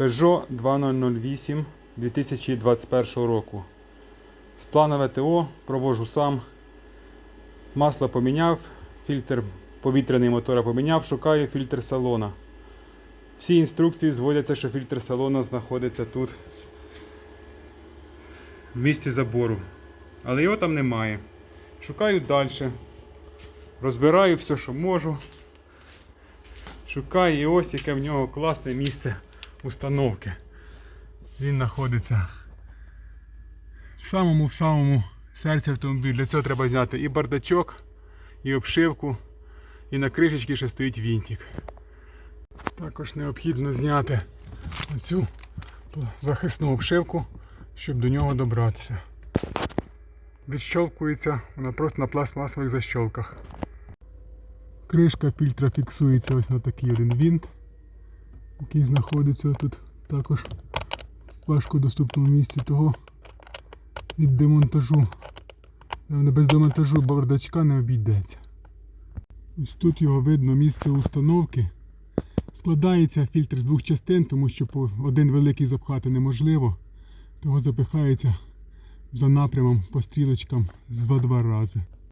Peugeot 2008 2021 року. З планове ТО провожу сам. Масло поміняв, фільтр повітряний мотора поміняв, шукаю фільтр салона. Всі інструкції зводяться, що фільтр салона знаходиться тут в місці забору. Але його там немає. Шукаю далі. Розбираю все, що можу. Шукаю і ось яке в нього класне місце установки. Він знаходиться в самому в самому серці автомобіля. Для цього треба зняти і бардачок, і обшивку, і на кришечці ще стоїть вінтик. Також необхідно зняти оцю захисну обшивку, щоб до нього добратися. Відщолкується вона просто на пластмасових защолках. Кришка фільтра фіксується ось на такий один винт, який знаходиться тут також в важкодоступному місці того від демонтажу. Напевно, Без демонтажу бардачка не обійдеться. Ось тут його видно місце установки. Складається фільтр з двох частин, тому що один великий запхати неможливо. Того запихається за напрямом по стрілочкам з два рази.